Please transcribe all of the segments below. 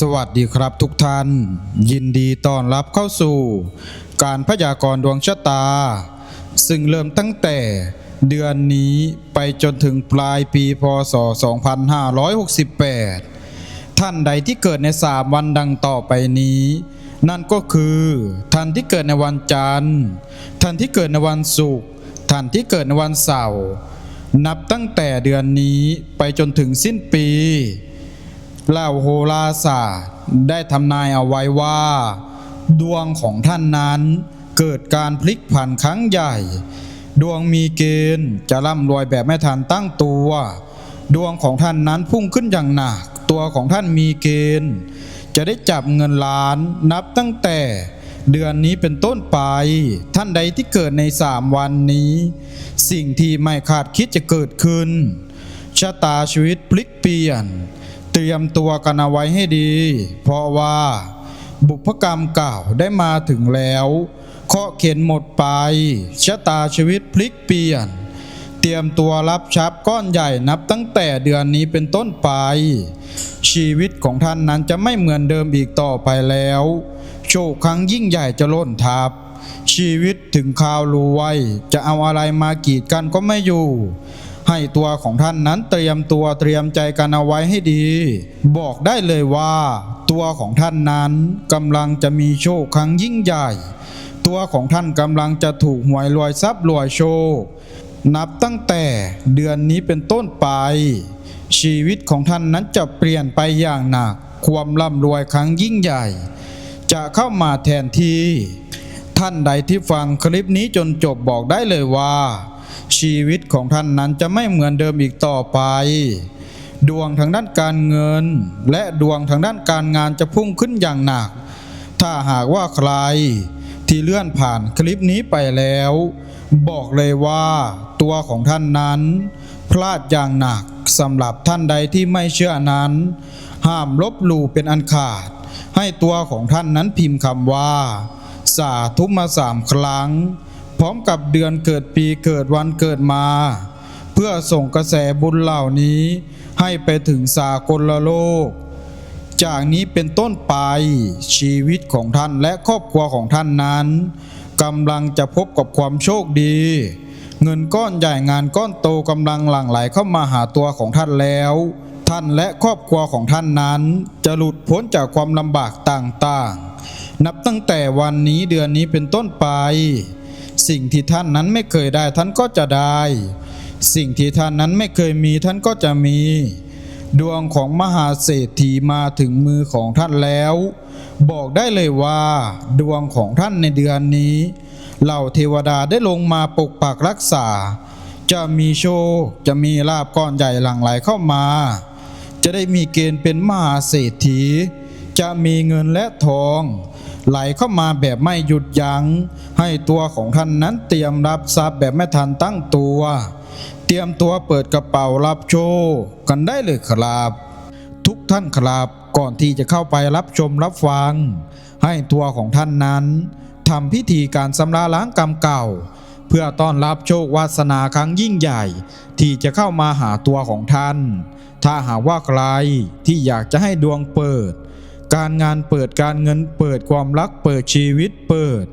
สวัสดีครับทุกท่าน ยินดีต้อนรับเข้าสู่ การพยากรณ์ดวงชะตา ซึ่งเริ่มตั้งแต่เดือนนี้ไปจนถึงปลายปีพศ 2568 ท่านใดที่เกิดใน 3 วันดังต่อไปนี้ นั่นก็คือ ท่านที่เกิดในวันจันทร์ ท่านที่เกิดในวันศุกร์ท่านที่เกิดในวันเสาร์นับตั้งแต่เดือนนี้ไปจนถึงสิ้นปี เล่าโหราศาสตร์ได้ทำนายเอาไว้ว่า ดวงของท่านนั้นเกิดการพลิกผันครั้งใหญ่ ดวงมีเกณฑ์จะร่ำรวยแบบไม่ทันตั้งตัว ดวงของท่านนั้นพุ่งขึ้นอย่างหนัก ตัวของท่านมีเกณฑ์ จะได้จับเงินล้านนับตั้งแต่เดือนนี้เป็นต้นไป ท่านใดที่เกิดในสามวันนี้ สิ่งที่ไม่คาดคิดจะเกิดขึ้นชะตาชีวิตพลิกเปลี่ยน เตรียมตัวกันเอาไว้ให้ดี เพราะว่า บุพกรรมเก่าได้มาถึงแล้วเคาะเข็นหมดไปชะตาชีวิตพลิกเปลี่ยน เตรียมตัวรับทรัพย์ก้อนใหญ่นับตั้งแต่เดือนนี้เป็นต้นไป ชีวิตของท่านนั้นจะไม่เหมือนเดิมอีกต่อไปแล้ว โชคครั้งยิ่งใหญ่จะล้นทับชีวิตถึงคราวรวยจะเอาอะไรมากีดกันก็ไม่อยู่ ให้ตัวของท่านนั้นเตรียมตัวเตรียมใจกันเอาไว้ให้ดี บอกได้เลยว่า ตัวของท่านนั้นกำลังจะมีโชคครั้งยิ่งใหญ่ ตัวของท่านกำลังจะถูกหวยรวยทรัพย์รวยโชค นับตั้งแต่เดือนนี้เป็นต้นไป ชีวิตของท่านนั้นจะเปลี่ยนไปอย่างหนัก ความร่ำรวยครั้งยิ่งใหญ่ จะเข้ามาแทนที่ ท่านใดที่ฟังคลิปนี้จนจบบอกได้เลยว่า ชีวิตของท่านนั้นจะไม่เหมือนเดิมอีกต่อไป ดวงทางด้านการเงิน และดวงทางด้านการงานจะพุ่งขึ้นอย่างหนัก ถ้าหากว่าใครที่เลื่อนผ่านคลิปนี้ไปแล้ว บอกเลยว่าตัวของท่านนั้น พลาดอย่างหนักสำหรับท่านใดที่ไม่เชื่อนั้น ห้ามลบหลู่เป็นอันขาด ให้ตัวของท่านนั้นพิมพ์คำว่า สาธุมาสามครั้ง พร้อมกับเดือนเกิดปีเกิดวันเกิดมา เพื่อส่งกระแสบุญเหล่านี้ให้ไปถึงสากลโลก จากนี้เป็นต้นไปชีวิตของท่านและครอบครัวของท่านนั้นกำลังจะพบกับความโชคดี เงินก้อนใหญ่งานก้อนโตกำลังหลั่งไหลเข้ามาหาตัวของท่านแล้ว ท่านและครอบครัวของท่านนั้น จะหลุดพ้นจากความลำบากต่างๆ นับตั้งแต่วันนี้เดือนนี้เป็นต้นไป สิ่งที่ท่านนั้นไม่เคยได้ท่านก็จะได้ สิ่งที่ท่านนั้นไม่เคยมีท่านก็จะมี ดวงของมหาเศรษฐีมาถึงมือของท่านแล้ว บอกได้เลยว่า ดวงของท่านในเดือนนี้เหล่าเทวดาได้ลงมาปกปักรักษา จะมีโชคจะมีลาบก้อนใหญ่หลั่งไหลเข้ามา จะได้มีเกณฑ์เป็นมหาเศรษฐี จะมีเงินและทอง ไหลเข้ามาแบบไม่หยุดยัง้ง ให้ตัวของท่านนั้นเตรียมรับทรัพย์แบบไม่ทันตั้งตัว เตรียมตัวเปิดกระเป๋ารับโชคกันได้เลยครับ ทุกท่านครับก่อนที่จะเข้าไปรับชมรับฟัง ให้ตัวของท่านนั้นทำพิธีการสำระล้างกรรมเก่า เพื่อต้อนรับโชควาสนาครั้งยิ่งใหญ่ ที่จะเข้ามาหาตัวของท่าน ถ้าหากว่าใครที่อยากจะให้ดวงเปิด การงานเปิดการเงินเปิดความรักเปิดชีวิตเปิด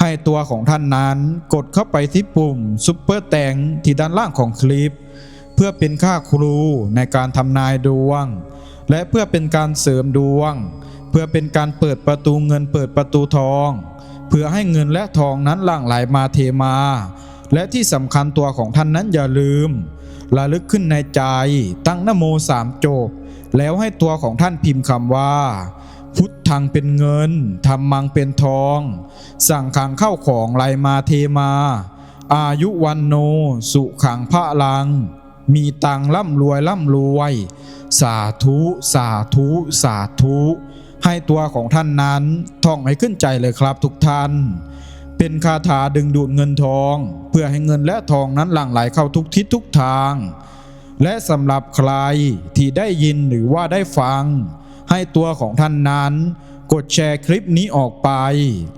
ให้ตัวของท่านนั้นกดเข้าไปที่ปุ่มซุปเปอร์แตงที่ด้านล่างของคลิป เพื่อเป็นค่าครูในการทำนายดวง และเพื่อเป็นการเสริมดวง เพื่อเป็นการเปิดประตูเงินเปิดประตูทอง เพื่อให้เงินและทองนั้นหลั่งไหลมาเทมา และที่สำคัญตัวของท่านนั้นอย่าลืมระลึกขึ้นในใจตั้งนโมสามจบแล้วให้ตัวของท่านพิมพ์คำว่า พุทธังเป็นเงินธรรมังเป็นทอง สั่งขังเข้าของไหลมาเทมา อายุวันโน สุขังพระลัง มีตังร่ำรวยร่ำรวย สาธุสาธุสาธุ ให้ตัวของท่านนั้นท่องให้ขึ้นใจเลยครับทุกท่าน เป็นคาถาดึงดูดเงินทอง เพื่อให้เงินและทองนั้นหลั่งไหลเข้าทุกทิศทุกทาง และสำหรับใครที่ได้ยินหรือว่าได้ฟัง ให้ตัวของท่านนั้น กดแชร์คลิปนี้ออกไป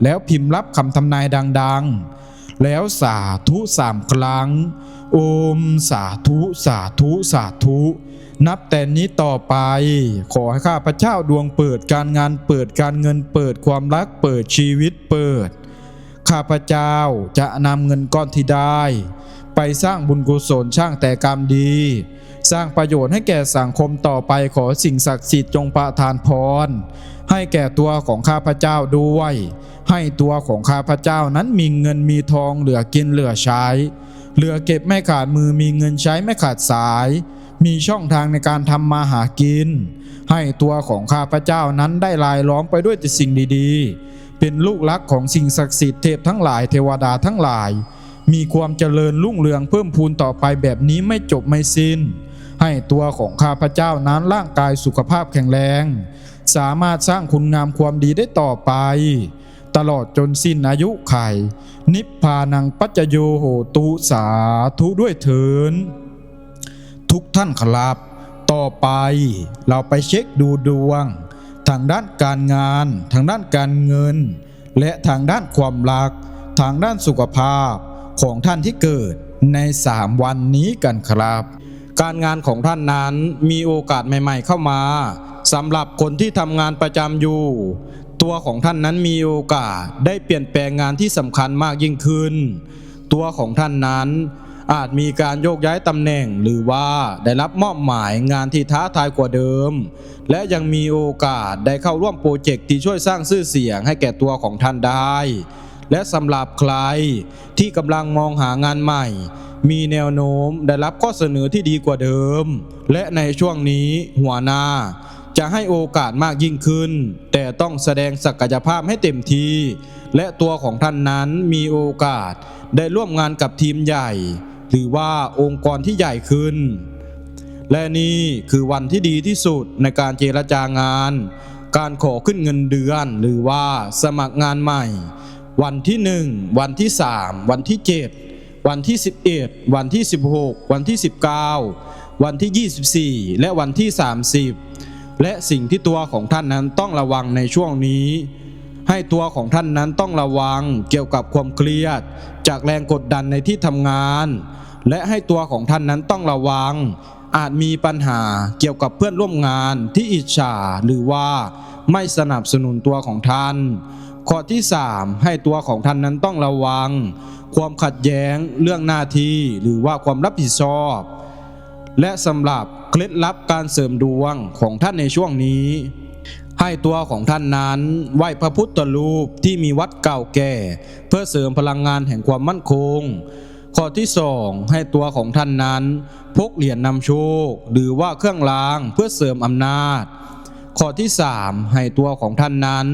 แล้วพิมพ์รับคำทำนายดัง ๆ แล้วสาธุสามครั้ง โอมสาธุสาธุสาธุ นับแต่นี้ต่อไป ขอให้ข้าพเจ้าดวงเปิดการงานเปิดการเงินเปิดความรักเปิดชีวิตเปิด ข้าพเจ้าจะนำเงินก้อนที่ได้ ไปสร้างบุญกุศลช่างแต่กรรมดี สร้างประโยชน์ให้แก่สังคมต่อไปขอสิ่งศักดิ์สิทธิ์จงประทานพร ให้แก่ตัวของข้าพเจ้าด้วย ให้ตัวของข้าพเจ้านั้นมีเงินมีทองเหลือกินเหลือใช้ เหลือเก็บไม่ขาดมือมีเงินใช้ไม่ขาดสาย มีช่องทางในการทำมาหากิน ให้ตัวของข้าพเจ้านั้นได้ลายล้อมไปด้วยแต่สิ่งดีๆ เป็นลูกรักของสิ่งศักดิ์สิทธิ์เทพทั้งหลายเทวดาทั้งหลาย มีความเจริญรุ่งเรืองเพิ่มพูนต่อไปแบบนี้ไม่จบไม่สิ้น ให้ตัวของข้าพเจ้านั้นร่างกายสุขภาพแข็งแรง สามารถสร้างคุณงามความดีได้ต่อไป ตลอดจนสิ้นอายุไข นิพพานังปัจโยโหตุสาธุด้วยเถินทุกท่านครับ ต่อไปเราไปเช็คดูดวง ทางด้านการงาน ทางด้านการเงิน และทางด้านความรัก ทางด้านสุขภาพของท่านที่เกิดใน 3 วันนี้กันครับ การงานของท่านนั้นมีโอกาสใหม่ ๆ เข้ามาสำหรับคนที่ทำงานประจำอยู่ ตัวของท่านนั้นมีโอกาสได้เปลี่ยนแปลงงานที่สำคัญมากยิ่งขึ้น ตัวของท่านนั้นอาจมีการโยกย้ายตำแหน่งหรือว่าได้รับมอบหมายงานที่ท้าทายกว่าเดิม และยังมีโอกาสได้เข้าร่วมโปรเจกต์ที่ช่วยสร้างชื่อเสียงให้แก่ตัวของท่านได้ และสำหรับใครที่กำลังมองหางานใหม่ มีแนวโน้มได้รับข้อเสนอที่ดีกว่าเดิม และในช่วงนี้หัวหน้า จะให้โอกาสมากยิ่งขึ้น แต่ต้องแสดงศักยภาพให้เต็มที่ และตัวของท่านนั้นมีโอกาสได้ร่วมงานกับทีมใหญ่ หรือว่าองค์กรที่ใหญ่ขึ้น และนี่คือวันที่ดีที่สุดในการเจรจางาน การขอขึ้นเงินเดือนหรือว่าสมัครงานใหม่ วันที่1วันที่3วันที่7วันที่11วันที่16วันที่19วันที่24และวันที่30และสิ่งที่ตัวของท่านนั้นต้องระวังในช่วงนี้ ให้ตัวของท่านนั้นต้องระวังเกี่ยวกับความเครียด จากแรงกดดันในที่ทำงาน และให้ตัวของท่านนั้นต้องระวัง อาจมีปัญหาเกี่ยวกับเพื่อนร่วมงานที่อิจฉาหรือว่าไม่สนับสนุนตัวของท่าน ข้อที่ 3 ให้ตัวของท่านนั้นต้องระวัง ความขัดแย้งเรื่องหน้าที่หรือว่าความรับผิดชอบ และสำหรับเคล็ดลับการเสริมดวงของท่านในช่วงนี้ ให้ตัวของท่านนั้นไหว้พระพุทธรูปที่มีวัดเก่าแก่ เพื่อเสริมพลังงานแห่งความมั่นคง ข้อที่สองให้ตัวของท่านนั้น พกเหรียญนำโชค หรือว่าเครื่องรางเพื่อเสริมอำนาจ ข้อที่สามให้ตัวของท่านนั้น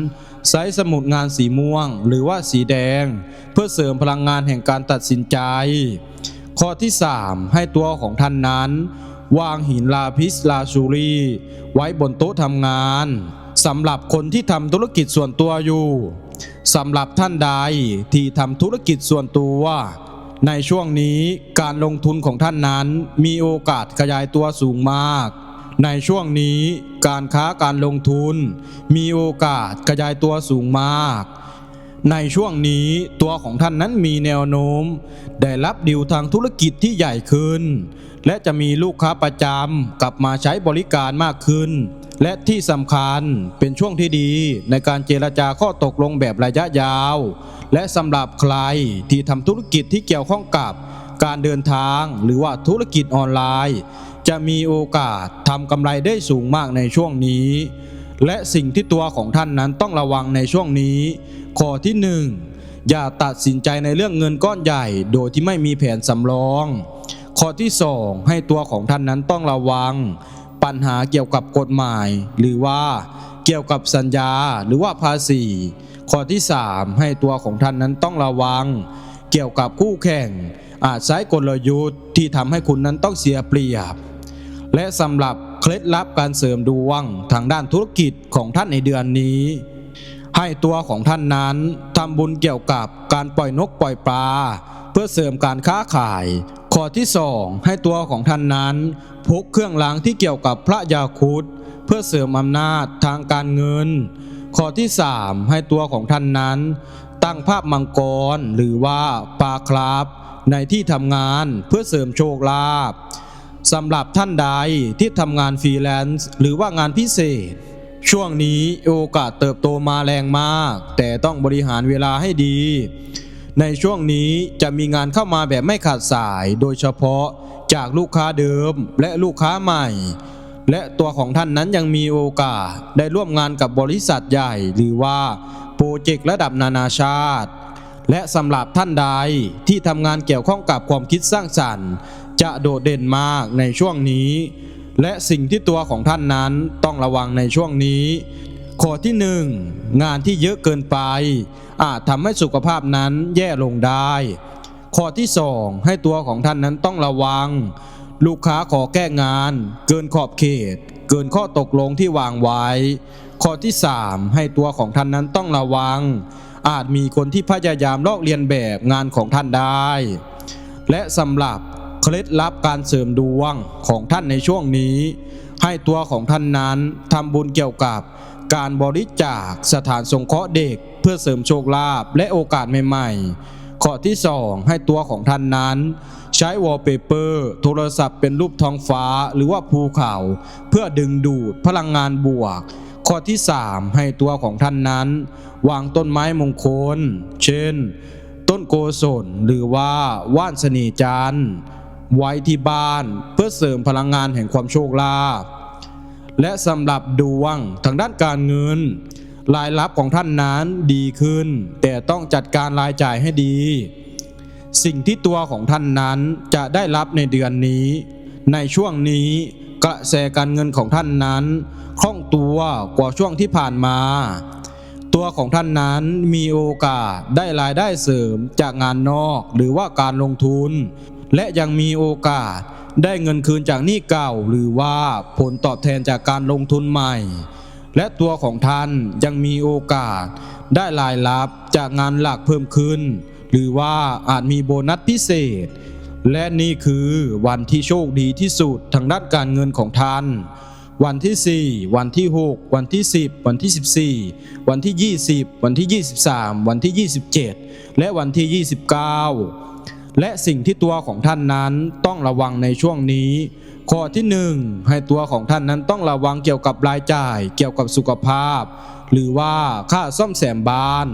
ใช้สมุดงานสีม่วง หรือว่าสีแดง เพื่อเสริมพลังงานแห่งการตัดสินใจ ข้อที่สามให้ตัวของท่านนั้น วางหินลาพิสลาชูรีไว้บนโต๊ะทำงานสำหรับคนที่ทำธุรกิจส่วนตัวอยู่สำหรับท่านใดที่ทำธุรกิจส่วนตัวในช่วงนี้การลงทุนของท่านนั้นมีโอกาสขยายตัวสูงมาก ในช่วงนี้การค้าการลงทุน มีโอกาสขยายตัวสูงมาก ในช่วงนี้ตัวของท่านนั้นมีแนวโน้ม ได้รับดีลทางธุรกิจที่ใหญ่ขึ้น และจะมีลูกค้าประจำกลับมาใช้บริการมากขึ้น และที่สำคัญเป็นช่วงที่ดีในการเจรจาข้อตกลงแบบระยะยาว และสำหรับใครที่ทำธุรกิจที่เกี่ยวข้องกับการเดินทางหรือว่าธุรกิจออนไลน์ จะมีโอกาสทำกำไรได้สูงมากในช่วงนี้ และสิ่งที่ตัวของท่านนั้นต้องระวังในช่วงนี้ ข้อที่หนึ่งอย่าตัดสินใจในเรื่องเงินก้อนใหญ่ โดยที่ไม่มีแผนสำรอง ข้อที่สองให้ตัวของท่านนั้นต้องระวัง ปัญหาเกี่ยวกับกฎหมาย หรือว่าเกี่ยวกับสัญญาหรือว่าภาษี ข้อที่สามให้ตัวของท่านนั้นต้องระวัง เกี่ยวกับคู่แข่งอาจใช้กลยุทธ์ที่ทำให้คุณนั้นต้องเสียเปรียบ และสำหรับเคล็ดลับการเสริมดวงทางด้านธุรกิจของท่านในเดือนนี้ ให้ตัวของท่านนั้นทำบุญเกี่ยวกับการปล่อยนกปล่อยปลา เพื่อเสริมการค้าขาย ข้อที่สองให้ตัวของท่านนั้นพกเครื่องรางที่เกี่ยวกับพระยาคุดเพื่อเสริมอำนาจทางการเงิน ข้อที่สามให้ตัวของท่านนั้น ตั้งภาพมังกรหรือว่าปลาคราฟในที่ทำงานเพื่อเสริมโชคลาภ สำหรับท่านใดที่ทำงานฟรีแลนซ์หรือว่างานพิเศษ ช่วงนี้โอกาสเติบโตมาแรงมาก แต่ต้องบริหารเวลาให้ดี ในช่วงนี้จะมีงานเข้ามาแบบไม่ขาดสาย โดยเฉพาะจากลูกค้าเดิมและลูกค้าใหม่ และตัวของท่านนั้นยังมีโอกาสได้ร่วมงานกับบริษัทใหญ่ หรือว่าโปรเจกต์ระดับนานาชาติ และสำหรับท่านใดที่ทำงานเกี่ยวข้องกับความคิดสร้างสรรค์ จะโดดเด่นมากในช่วงนี้ และสิ่งที่ตัวของท่านนั้นต้องระวังในช่วงนี้ข้อที่หนึ่งงานที่เยอะเกินไป อาจทำให้สุขภาพนั้นแย่ลงได้ข้อที่สองให้ตัวของท่านนั้นต้องระวัง ลูกค้าขอแก้งาน เกินขอบเขต เกินข้อตกลงที่วางไว้ ข้อที่สามให้ตัวของท่านนั้นต้องระวัง อาจมีคนที่พยายามลอกเลียนแบบงานของท่านได้ และสำหรับ เคล็ดลับการเสริมดวงของท่านในช่วงนี้ ให้ตัวของท่านนั้นทำบุญเกี่ยวกับการบริจาคสถานสงเคราะห์เด็ก เพื่อเสริมโชคลาภและโอกาสใหม่ๆ ข้อที่ 2 ให้ตัวของท่านนั้น ใช้วอลเปเปอร์โทรศัพท์เป็นรูปท้องฟ้าหรือว่าภูเขา เพื่อดึงดูดพลังงานบวก ข้อที่ 3 ให้ตัวของท่านนั้น วางต้นไม้มงคล เช่น ต้นโกศลหรือว่าว่านสน่ห์จันทร์ ไว้ที่บ้านเพื่อเสริมพลังงานแห่งความโชคลาภและสำหรับดวงทางด้านการเงิน รายรับของท่านนั้นดีขึ้น แต่ต้องจัดการรายจ่ายให้ดี สิ่งที่ตัวของท่านนั้นจะได้รับในเดือนนี้ ในช่วงนี้กระแสการเงินของท่านนั้นคล่องตัวกว่าช่วงที่ผ่านมา ตัวของท่านนั้นมีโอกาสได้รายได้เสริมจากงานนอกหรือว่าการลงทุน และยังมีโอกาสได้เงินคืนจากหนี้เก่า หรือว่าผลตอบแทนจากการลงทุนใหม่ และตัวของท่านยังมีโอกาส ได้รายรับจากงานหลักเพิ่มขึ้น หรือว่าอาจมีโบนัสพิเศษ และนี่คือวันที่โชคดีที่สุดทางด้านการเงินของท่านวันที่ 4 วันที่ 6 วันที่ 10 วันที่ 14 วันที่ 20 วันที่ 23 วันที่ 27 และวันที่ 29 และสิ่งที่ตัวของท่านนั้นต้องระวังในช่วงนี้ ข้อที่1ให้ตัวของท่านนั้นต้องระวังเกี่ยวกับรายจ่าย เกี่ยวกับสุขภาพ หรือว่าค่าซ่อมแซมบ้าน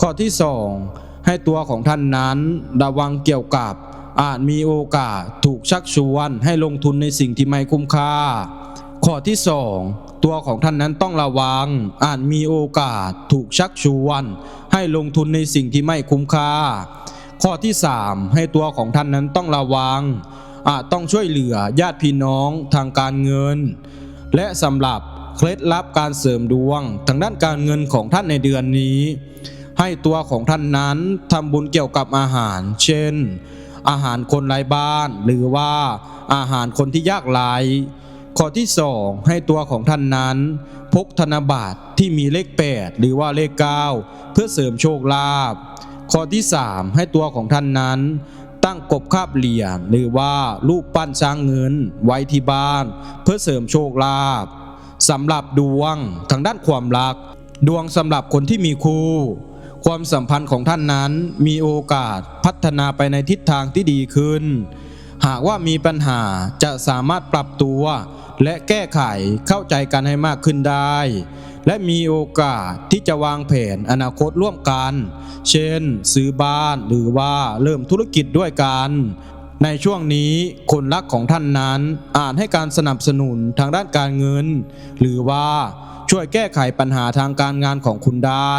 ข้อที่2ให้ตัวของท่านนั้นระวังเกี่ยวกับ อาจมีโอกาสถูกชักชวนให้ลงทุนในสิ่งที่ไม่คุ้มค่า ข้อที่2ตัวของท่านนั้นต้องระวัง อาจมีโอกาสถูกชักชวน ให้ลงทุนในสิ่งที่ไม่คุ้มค่า ข้อที่ 3 ให้ตัวของท่านนั้นต้องระวังอาจต้องช่วยเหลือญาติพี่น้องทางการเงิน และสำหรับเคล็ดลับการเสริมดวง ทางด้านการเงินของท่านในเดือนนี้ ให้ตัวของท่านนั้นทำบุญเกี่ยวกับอาหาร เช่น อาหารคนไร้บ้าน หรือว่าอาหารคนที่ยากไร้ข้อที่สองให้ตัวของท่านนั้น พกธนบัตรที่มีเลข 8 หรือว่าเลข 9 เพื่อเสริมโชคลาภ ข้อที่สามให้ตัวของท่านนั้น ตั้งกบคาบเหรียญหรือว่ารูปปั้นช้างเงินไว้ที่บ้าน เพื่อเสริมโชคลาภสำหรับดวงทางด้านความรัก ดวงสำหรับคนที่มีคู่ ความสัมพันธ์ของท่านนั้นมีโอกาสพัฒนาไปในทิศทางที่ดีขึ้น หากว่ามีปัญหาจะสามารถปรับตัว และแก้ไขเข้าใจกันให้มากขึ้นได้ และมีโอกาสที่จะวางแผนอนาคตร่วมกัน เช่น ซื้อบ้านหรือว่าเริ่มธุรกิจด้วยกันในช่วงนี้คนรักของท่านนั้นอาจให้การสนับสนุนทางด้านการเงิน หรือว่าช่วยแก้ไขปัญหาทางการงานของคุณได้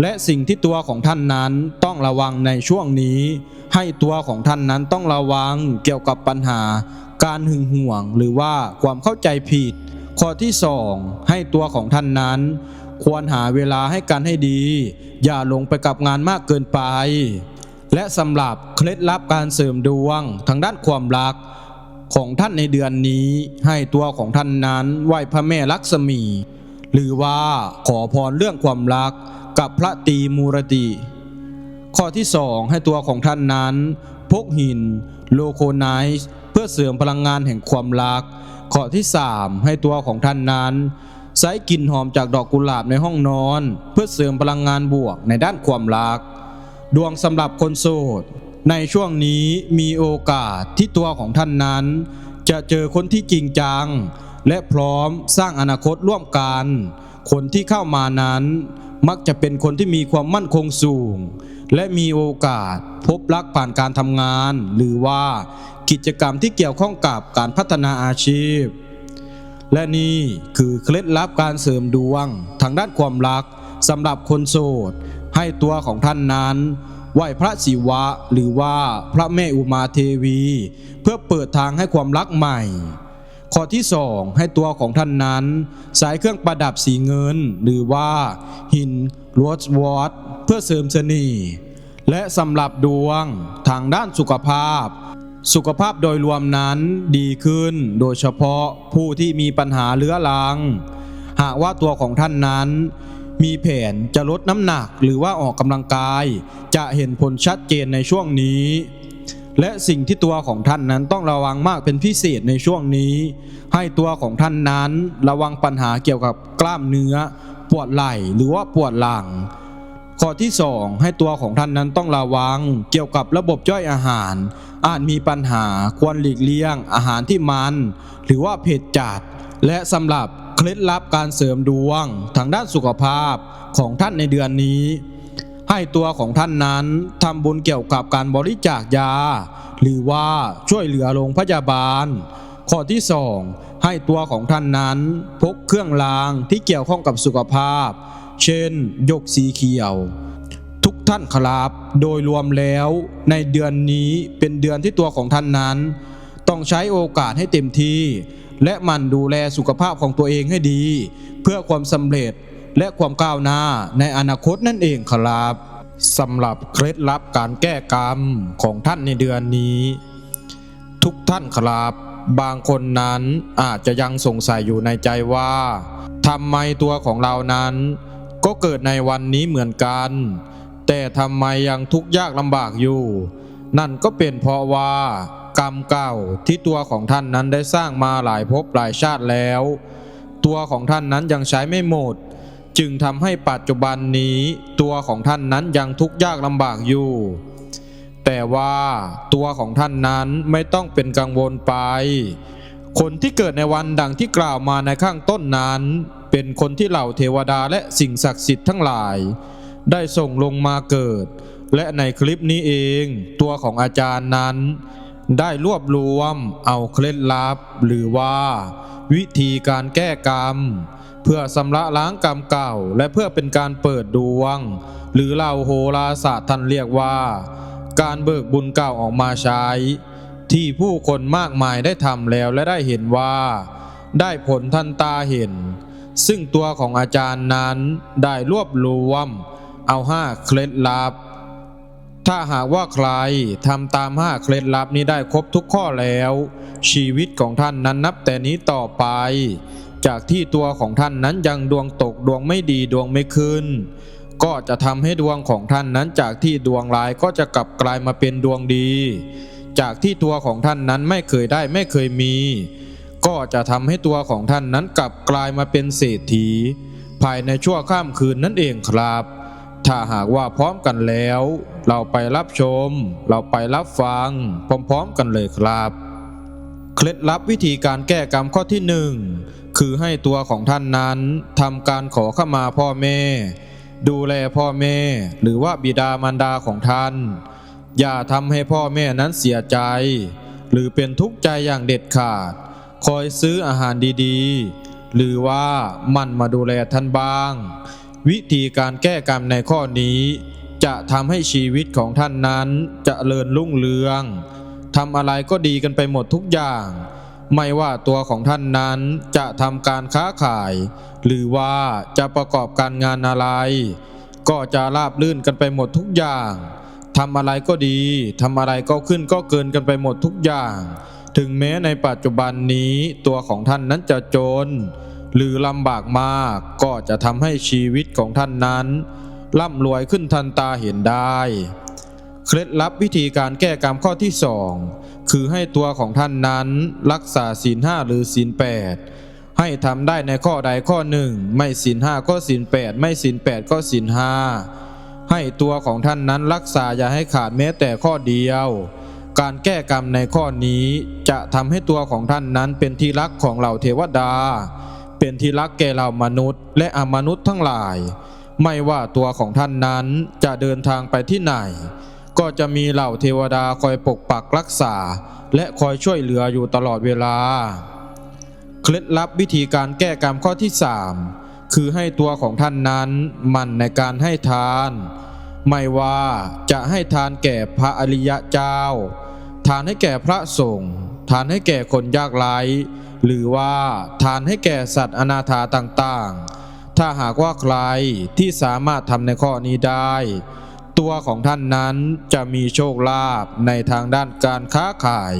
และสิ่งที่ตัวของท่านนั้นต้องระวังในช่วงนี้ ให้ตัวของท่านนั้นต้องระวังเกี่ยวกับปัญหา การหึงหวง หรือว่าความเข้าใจผิด ข้อที่สองให้ตัวของท่านนั้น ควรหาเวลาให้กันให้ดี อย่าลงไปกับงานมากเกินไป และสำหรับเคล็ดลับการเสริมดวงทางด้านความรักของท่านในเดือนนี้ ให้ตัวของท่านนั้นไหว้พระแม่ลักษมี หรือว่าขอพรเรื่องความรักกับพระตีมูรติ ข้อที่2ให้ตัวของท่านนั้น พกหิน โลโคไนซ์เพื่อเสริมพลังงานแห่งความรัก ข้อที่3ให้ตัวของท่านนั้นใช้กลิ่นหอมจากดอกกุหลาบในห้องนอน เพื่อเสริมพลังงานบวกในด้านความรัก ดวงสำหรับคนโสด ในช่วงนี้มีโอกาสที่ตัวของท่านนั้น จะเจอคนที่จริงจัง และพร้อมสร้างอนาคตร่วมกัน คนที่เข้ามานั้น มักจะเป็นคนที่มีความมั่นคงสูง และมีโอกาสพบรักผ่านการทำงาน หรือว่ากิจกรรมที่เกี่ยวข้องกับการพัฒนาอาชีพ และนี่คือเคล็ดลับการเสริมดวง ทางด้านความรักสำหรับคนโสด ให้ตัวของท่านนั้นไหว้พระศิวะหรือว่าพระแม่อุมาเทวี เพื่อเปิดทางให้ความรักใหม่ ข้อที่สองให้ตัวของท่านนั้นใส่เครื่องประดับสีเงิน หรือว่าหินโรสวอตเพื่อเสริมเสน่ห์และสำหรับดวงทางด้านสุขภาพ สุขภาพโดยรวมนั้นดีขึ้น โดยเฉพาะผู้ที่มีปัญหาเรื้อรัง หากว่าตัวของท่านนั้น มีแผนจะลดน้ำหนักหรือว่าออกกำลังกาย จะเห็นผลชัดเจนในช่วงนี้ และสิ่งที่ตัวของท่านนั้นต้องระวังมากเป็นพิเศษในช่วงนี้ ให้ตัวของท่านนั้นระวังปัญหาเกี่ยวกับกล้ามเนื้อ ปวดไหล่หรือว่าปวดหลัง ข้อที่ 2 ให้ตัวของท่านนั้นต้องระวังเกี่ยวกับระบบย่อยอาหาร อาจมีปัญหาควรหลีกเลี่ยง อาหารที่มัน หรือว่าเผ็ดจัด และสำหรับเคล็ดลับการเสริมดวงทางด้านสุขภาพของท่านในเดือนนี้ ให้ตัวของท่านนั้นทำบุญเกี่ยวกับการบริจาคยา หรือว่าช่วยเหลือโรงพยาบาล ข้อที่สองให้ตัวของท่านนั้นพกเครื่องรางที่เกี่ยวข้องกับสุขภาพ เช่นยกสีเขียว ทุกท่านครับโดยรวมแล้วในเดือนนี้เป็นเดือนที่ตัวของท่านนั้น ต้องใช้โอกาสให้เต็มที่ และมันดูแลสุขภาพของตัวเองให้ดี เพื่อความสำเร็จ และความก้าวหน้าในอนาคตนั่นเองครับสำหรับเคล็ดลับการแก้กรรมของท่านในเดือนนี้ ทุกท่านครับบางคนนั้นอาจจะยังสงสัยอยู่ในใจว่าทำไมตัวของเรานั้น ก็เกิดในวันนี้เหมือนกัน แต่ทำไมยังทุกข์ยากลำบากอยู่ นั่นก็เป็นเพราะว่า กรรมเก่าที่ตัวของท่านนั้นได้สร้างมาหลายภพหลายชาติแล้ว ตัวของท่านนั้นยังใช้ไม่หมด จึงทำให้ปัจจุบันนี้ตัวของท่านนั้นยังทุกข์ยากลำบากอยู่ แต่ว่าตัวของท่านนั้นไม่ต้องเป็นกังวลไป คนที่เกิดในวันดังที่กล่าวมาในข้างต้นนั้น เป็นคนที่เหล่าเทวดาและสิ่งศักดิ์สิทธิ์ทั้งหลาย ได้ส่งลงมาเกิด และในคลิปนี้เองตัวของอาจารย์นั้น ได้รวบรวมเอาเคล็ดลับ หรือว่า วิธีการแก้กรรม เพื่อสำระล้างกรรมเก่า และเพื่อเป็นการเปิดดวง หรือเล่าโหราศาสตร์ท่านเรียกว่า การเบิกบุญเก่าออกมาใช้ ที่ผู้คนมากมายได้ทำแล้วและได้เห็นว่า ได้ผลทันตาเห็น ซึ่งตัวของอาจารย์นั้นได้รวบรวม เอาห้าเคล็ดลับ ถ้าหากว่าใครทำตามห้าเคล็ดลับนี้ได้ครบทุกข้อแล้ว ชีวิตของท่านนั้นนับแต่นี้ต่อไป จากที่ตัวของท่านนั้นยังดวงตกดวงไม่ดีดวงไม่ขึ้น ก็จะทำให้ดวงของท่านนั้นจากที่ดวงร้ายก็จะกลับกลายมาเป็นดวงดี จากที่ตัวของท่านนั้นไม่เคยได้ไม่เคยมี ก็จะทำให้ตัวของท่านนั้นกลับกลายมาเป็นเศรษฐี ภายในชั่วข้ามคืนนั่นเองครับ ถ้าหากว่าพร้อมกันแล้ว เราไปรับชม เราไปรับฟัง พร้อมๆกันเลยครับ เคล็ดลับวิธีการแก้กรรมข้อที่หนึ่งคือให้ตัวของท่านนั้นทำการขอขมาพ่อแม่ ดูแลพ่อแม่ หรือว่าบิดามารดาของท่าน อย่าทำให้พ่อแม่นั้นเสียใจ หรือเป็นทุกข์ใจอย่างเด็ดขาด คอยซื้ออาหารดีๆ หรือว่ามันมาดูแลท่านบ้าง วิธีการแก้กรรมในข้อนี้ จะทำให้ชีวิตของท่านนั้นเจะเริญรุ่งเรืองำอะไรก็ดีกันไปหมดทุกอย่าง ไม่ว่าตัวของท่านนั้นจะทำการค้าขาย หรือว่าจะประกอบการงานอะไร ก็จะราบลื่นกันไปหมดทุกอย่างทำอะไรก็ดีทำอะไรก็ขึ้นก็เกินกันไปหมดทุกอย่าง ถึงแม้ในปัจจุบันนี้ตัวของท่านนั้นจะจน หรือลำบากมากก็จะทำให้ชีวิตของท่านนั้นร่ำรวยขึ้นทันตาเห็นได้ เคล็ดลับวิธีการแก้กรรมข้อที่สองคือให้ตัวของท่านนั้นรักษาศีลห้าหรือศีลแปดให้ทำได้ในข้อใดข้อหนึ่ง ไม่ศีลห้าก็ศีลแปดไม่ศีลแปดก็ศีลห้าให้ตัวของท่านนั้นรักษาอย่าให้ขาดแม้แต่ข้อเดียว การแก้กรรมในข้อนี้จะทำให้ตัวของท่านนั้นเป็นที่รักของเหล่าเทวดา เป็นที่รักแก่เหล่ามนุษย์และอมนุษย์ทั้งหลาย ไม่ว่าตัวของท่านนั้นจะเดินทางไปที่ไหน ก็จะมีเหล่าเทวดาคอยปกปักรักษา และคอยช่วยเหลืออยู่ตลอดเวลา เคล็ดลับวิธีการแก้กรรมข้อที่ 3 คือให้ตัวของท่านนั้นมั่นในการให้ทาน ไม่ว่าจะให้ทานแก่พระอริยะเจ้า ทานให้แก่พระสงฆ์ทานให้แก่คนยากไร้หรือว่าทานให้แก่สัตว์อนาถาต่างๆ ถ้าหากว่าใครที่สามารถทำในข้อนี้ได้ ตัวของท่านนั้นจะมีโชคลาภในทางด้านการค้าขาย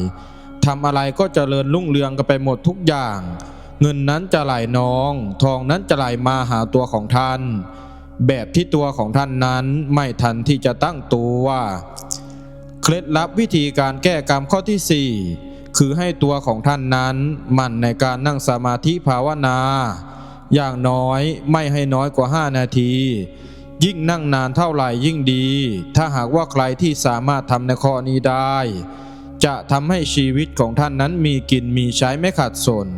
ทำอะไรก็เจริญรุ่งเรืองกันไปหมดทุกอย่าง เงินนั้นจะไหลนอง ทองนั้นจะไหลมาหาตัวของท่าน แบบที่ตัวของท่านนั้นไม่ทันที่จะตั้งตัวเคล็ดลับวิธีการแก้กรรมข้อที่ 4 คือให้ตัวของท่านนั้นมั่นในการนั่งสมาธิภาวนา อย่างน้อยไม่ให้น้อยกว่า 5 นาที ยิ่งนั่งนานเท่าไหร่ยิ่งดี ถ้าหากว่าใครที่สามารถทำในข้อนี้ได้ จะทำให้ชีวิตของท่านนั้นมีกินมีใช้ไม่ขาดสน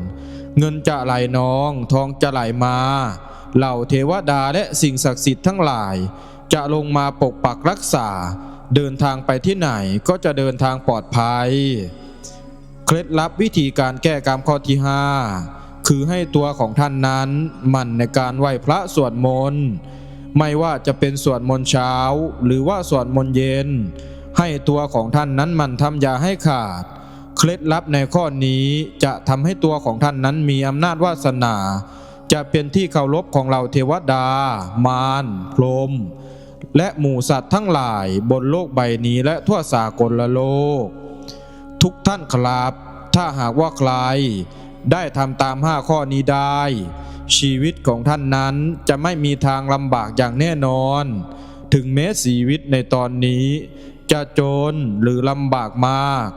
เงินจะไหลนอง ทองจะไหลมา เหล่าเทวดาและสิ่งศักดิ์สิทธิ์ทั้งหลาย จะลงมาปกปักรักษา เดินทางไปที่ไหนก็จะเดินทางปลอดภัย เคล็ดลับวิธีการแก้กรรมข้อที่ 5 คือให้ตัวของท่านนั้น หมั่นในการไหว้พระสวดมนต์ ไม่ว่าจะเป็นสวดมนต์เช้า หรือว่าสวดมนต์เย็น ให้ตัวของท่านนั้นมันทำอยาให้ขาด เคล็ดลับในข้อนี้จะทำให้ตัวของท่านนั้นมีอำนาจวาสนา จะเป็นที่เคารพของเหล่าเทวดา มารพรหมและหมู่สัตว์ทั้งหลายบนโลกใบนี้และทั่วสากลโลก ทุกท่านครับ ถ้าหากว่าใคร ได้ทำตามห้าข้อนี้ได้ ชีวิตของท่านนั้นจะไม่มีทางลำบากอย่างแน่นอน ถึงแม้ชีวิตในตอนนี้ จะจนหรือลำบากมาก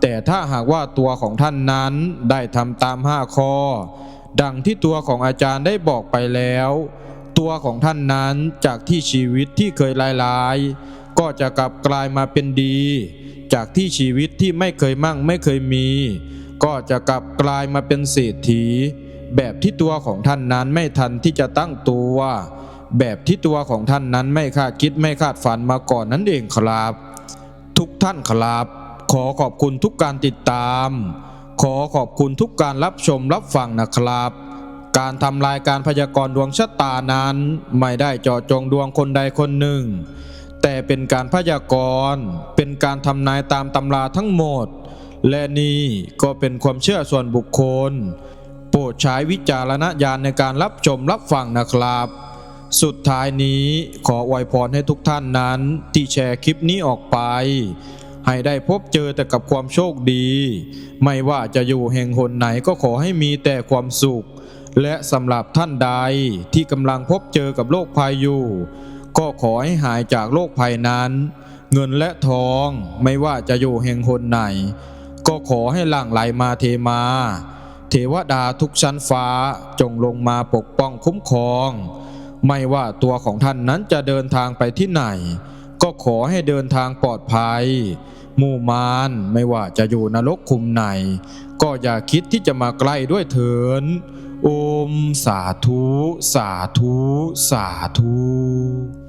แต่ถ้าหากว่าตัวของท่านนั้นได้ทำตามห้าข้อ ดังที่ตัวของอาจารย์ได้บอกไปแล้ว ตัวของท่านนั้นจากที่ชีวิตที่เคยลายๆ ก็จะกลับกลายมาเป็นดี จากที่ชีวิตที่ไม่เคยมั่งไม่เคยมี ก็จะกลับกลายมาเป็นเศรษฐี แบบที่ตัวของท่านนั้นไม่ทันที่จะตั้งตัว แบบที่ตัวของท่านนั้นไม่คาดคิดไม่คาดฝันมาก่อนนั่นเองครับ ทุกท่านครับ ขอขอบคุณทุกการติดตาม ขอขอบคุณทุกการรับชมรับฟังนะครับ การทำรายการพยากรณ์ดวงชะตานั้น ไม่ได้เจาะจงดวงคนใดคนหนึ่ง แต่เป็นการพยากรณ์เป็นการทำนายตามตำราทั้งหมด และนี่ก็เป็นความเชื่อส่วนบุคคล ปรดใช้วิจารณญาณในการรับชมรับฟังนะครับ สุดท้ายนี้ขออวยพรให้ทุกท่านนั้นที่แชร์คลิปนี้ออกไป ให้ได้พบเจอแต่กับความโชคดี ไม่ว่าจะอยู่แห่งหนไหนก็ขอให้มีแต่ความสุข และสำหรับท่านใดที่กำลังพบเจอกับโรคภัยอยู่ ก็ขอให้หายจากโรคภัยนั้น เงินและทองไม่ว่าจะอยู่แห่งหนไหน ก็ขอให้หลั่งไหลมาเทมา ทวดาทุกชั้นฟ้าจงลงมาปกป้องคุ้มครอง ไม่ว่าตัวของท่านนั้นจะเดินทางไปที่ไหน ก็ขอให้เดินทางปลอดภัยมู่มารไม่ว่าจะอยู่นรกคุมไหน ก็อย่าคิดที่จะมาใกล้ด้วยเถินโอมสาธุ สาธุ สาธุ